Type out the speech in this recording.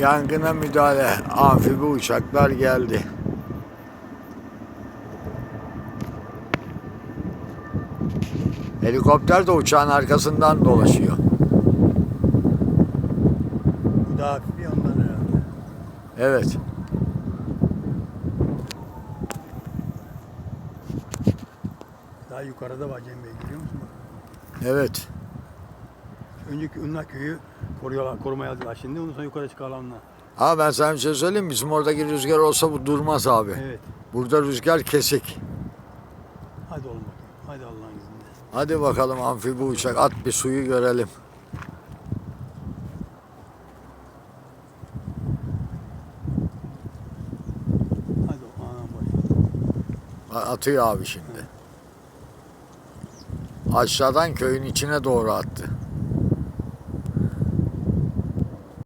Yangına müdahale. Amfibi uçaklar geldi. Helikopter de uçağın arkasından dolaşıyor. Bu daha hafif bir ondan herhalde. Evet. Daha yukarıda var Cem Bey görüyor musun? Evet. Önceki Unla köyü koruyorlar, korumaya aldılar şimdi. Ondan sonra yukarı çıkarılanlar. Ama ben sana bir şey söyleyeyim? Bizim oradaki rüzgar olsa bu durmaz abi. Evet. Burada rüzgar kesik. Hadi oğlum bakayım. Hadi Allah'ın izniyle. Hadi bakalım amfibi uçak. At bir suyu görelim. Hadi anam başla. A- Atıyor abi şimdi. Aşağıdan köyün içine doğru attı.